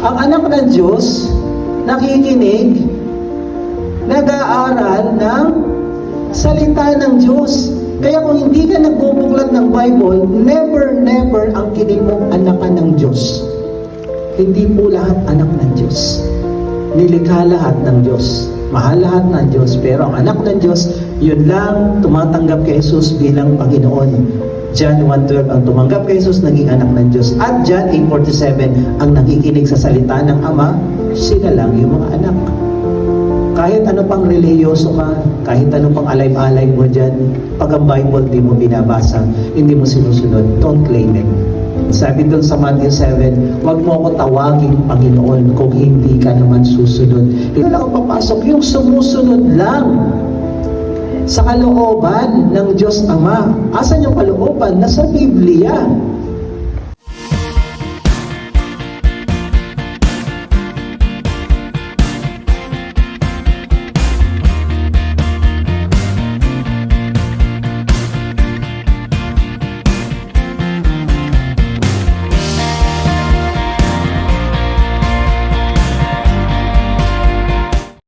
Ang anak ng Diyos, nakikinig, nag-aaral ng salita ng Diyos. Kaya kung hindi ka nagbubuklat ng Bible, never, never ang kinig mong anak ka ng Diyos. Hindi po lahat anak ng Diyos. Nilikha lahat ng Diyos. Mahal lahat ng Diyos. Pero ang anak ng Diyos, yun lang tumatanggap kay Jesus bilang Panginoon. John 1.12 ang tumanggap kay Jesus, naging anak ng Diyos. At John 8.47 ang nakikinig sa salita ng Ama, sila lang yung mga anak. Kahit ano pang reliyoso ka, kahit ano pang alay-alay mo dyan, pag ang Bible di mo binabasa, hindi mo sinusunod, don't claim it. Sabi doon sa Matthew 7, huwag mo ako tawagin Panginoon kung hindi ka naman susunod. Hindi lang papasok, yung sumusunod lang sa kalooban ng Diyos Ama. Asan yung kalooban? Nasa Biblia.